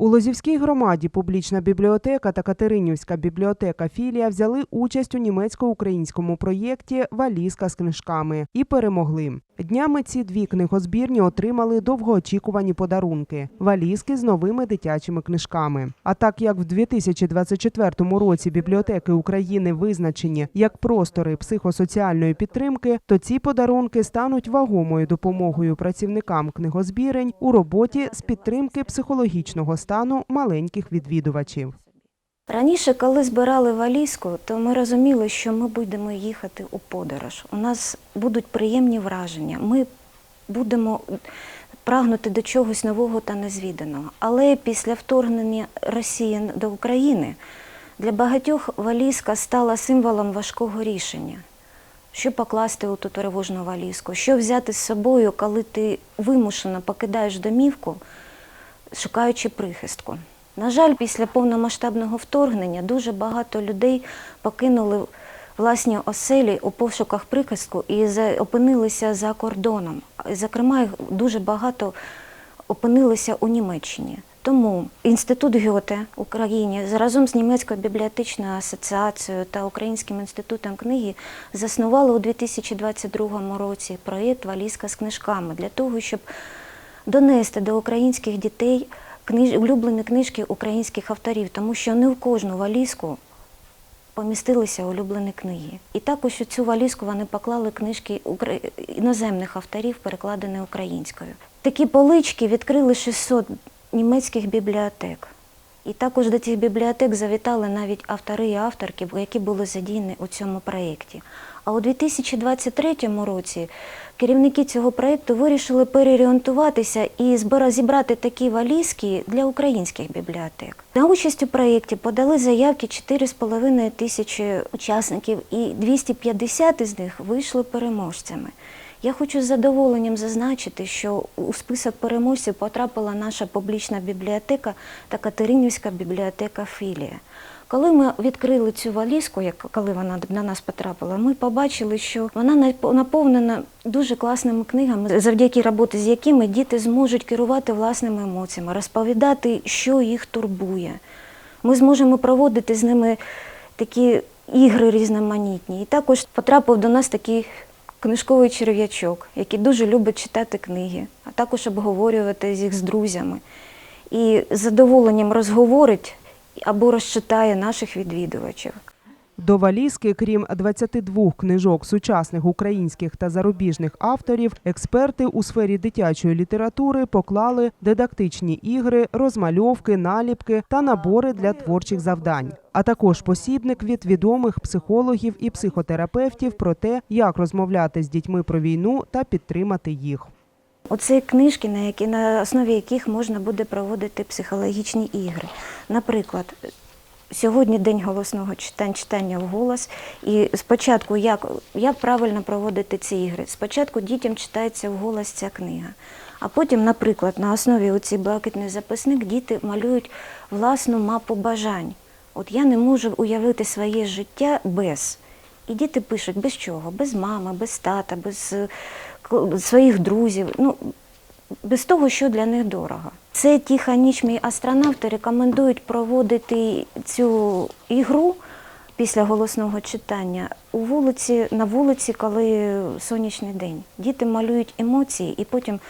У Лозівській громаді публічна бібліотека та Катеринівська бібліотека філія взяли участь у німецько-українському проєкті Валізка з книжками і перемогли. Днями ці дві книгозбірні отримали довгоочікувані подарунки валізки з новими дитячими книжками. А так як в 2024 році бібліотеки України визначені як простори психосоціальної підтримки, то ці подарунки стануть вагомою допомогою працівникам книгозбірень у роботі з підтримки психологічного стану маленьких відвідувачів. Раніше, коли збирали валізку, то ми розуміли, що ми будемо їхати у подорож. У нас будуть приємні враження. Ми будемо прагнути до чогось нового та незвіданого. Але після вторгнення Росії до України для багатьох валізка стала символом важкого рішення. Що покласти у ту тривожну валізку, що взяти з собою, коли ти вимушено покидаєш домівку, шукаючи прихистку. На жаль, після повномасштабного вторгнення дуже багато людей покинули власні оселі у пошуках прихистку і опинилися за кордоном. Зокрема, дуже багато опинилися у Німеччині. Тому інститут Гьоте в Україні разом з німецькою бібліотечною асоціацією та Українським інститутом книги заснували у 2022 році проєкт Валізка з книжками для того, щоб донести до українських дітей книж... улюблені книжки українських авторів, тому що не в кожну валізку помістилися улюблені книги. І також у цю валізку вони поклали книжки укра- іноземних авторів, перекладені українською. Такі полички відкрили 600 німецьких бібліотек. І також до цих бібліотек завітали навіть автори і авторки, які були задіяні у цьому проєкті. А у 2023 році керівники цього проєкту вирішили переорієнтуватися і зібрати такі валізки для українських бібліотек. На участь у проєкті подали заявки 4,5 тисячі учасників, і 250 із них вийшли переможцями. Я хочу з задоволенням зазначити, що у список переможців потрапила наша публічна бібліотека та Катеринівська бібліотека філія. Коли ми відкрили цю валізку, коли вона до нас потрапила, ми побачили, що вона наповнена дуже класними книгами, завдяки роботи з якими діти зможуть керувати власними емоціями, розповідати, що їх турбує. Ми зможемо проводити з ними такі ігри різноманітні. І також потрапив до нас такий книжковий черв'ячок, який дуже любить читати книги, а також обговорювати їх з друзями. І з задоволенням розговорить або розчитає наших відвідувачів. До валізки, крім 22 книжок сучасних українських та зарубіжних авторів, експерти у сфері дитячої літератури поклали дидактичні ігри, розмальовки, наліпки та набори для творчих завдань, а також посібник від відомих психологів і психотерапевтів про те, як розмовляти з дітьми про війну та підтримати їх. Оце книжки, на, які, на основі яких можна буде проводити психологічні ігри. Наприклад, сьогодні день голосного читання, читання вголос. І спочатку, як, як правильно проводити ці ігри? Спочатку дітям читається вголос ця книга. А потім, наприклад, на основі оцій блакитний записник діти малюють власну мапу бажань. От я не можу уявити своє життя без. І діти пишуть без чого? Без мами, без тата, без е, своїх друзів. Ну, без того, що для них дорого. Це тиха ніч мій астронавти рекомендують проводити цю ігру після голосного читання у вулиці, на вулиці, коли сонячний день. Діти малюють емоції і потім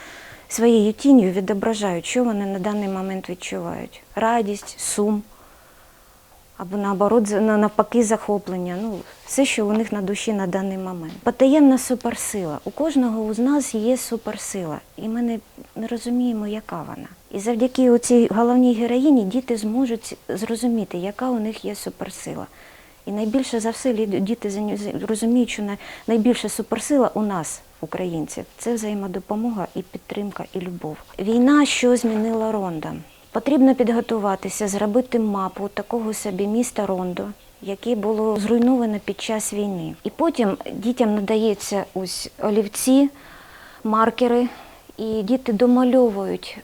своєю тінню відображають, що вони на даний момент відчувають: радість, сум або наоборот, навпаки, захоплення. Ну, все, що у них на душі на даний момент. Потаємна суперсила. У кожного з нас є суперсила, і ми не, не розуміємо, яка вона. І завдяки цій головній героїні діти зможуть зрозуміти, яка у них є суперсила. І найбільше за все діти розуміють, що най- найбільша суперсила у нас, українців, це взаємодопомога і підтримка, і любов. Війна, що змінила Ронда? Потрібно підготуватися, зробити мапу такого собі міста Рондо, яке було зруйноване під час війни. І потім дітям надається ось олівці, маркери, і діти домальовують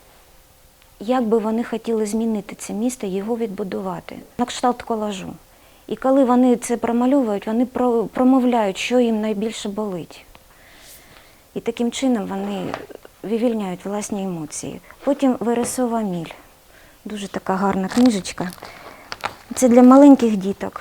як би вони хотіли змінити це місто, його відбудувати на кшталт колажу. І коли вони це промальовують, вони про- промовляють, що їм найбільше болить. І таким чином вони вивільняють власні емоції. Потім вересова міль. Дуже така гарна книжечка. Це для маленьких діток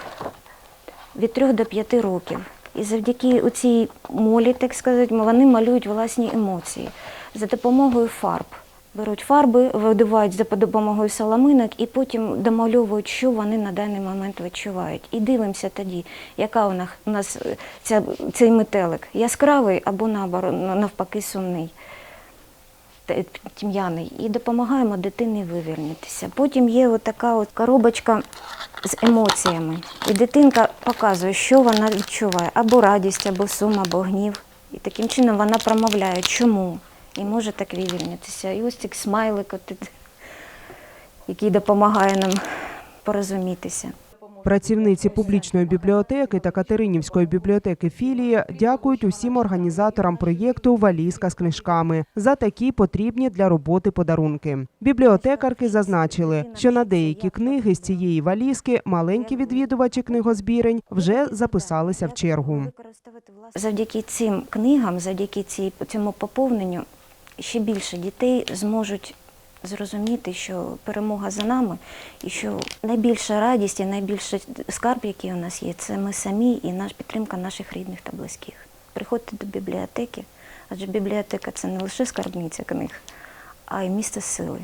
від 3 до 5 років. І завдяки цій молі, так сказати, вони малюють власні емоції за допомогою фарб. Беруть фарби, видувають за допомогою соломинок і потім домальовують, що вони на даний момент відчувають. І дивимося тоді, яка у нас, у нас е, ця, цей метелик яскравий або навпаки сумний тім'яний і допомагаємо дитині вивільнитися. Потім є така от коробочка з емоціями. І дитинка показує, що вона відчуває, або радість, або сум, або гнів. І таким чином вона промовляє, чому. І може так вивільнитися. І ось цей смайлик, який допомагає нам порозумітися. Працівниці публічної бібліотеки та Катеринівської бібліотеки філії дякують усім організаторам проєкту Валізка з книжками за такі потрібні для роботи подарунки. Бібліотекарки зазначили, що на деякі книги з цієї валізки маленькі відвідувачі книгозбірень вже записалися в чергу. Завдяки цим книгам, завдяки цій, цьому поповненню, ще більше дітей зможуть зрозуміти, що перемога за нами, і що найбільша радість і найбільший скарб, який у нас є, це ми самі і наш підтримка наших рідних та близьких. Приходьте до бібліотеки, адже бібліотека це не лише скарбниця книг, а й місце сили.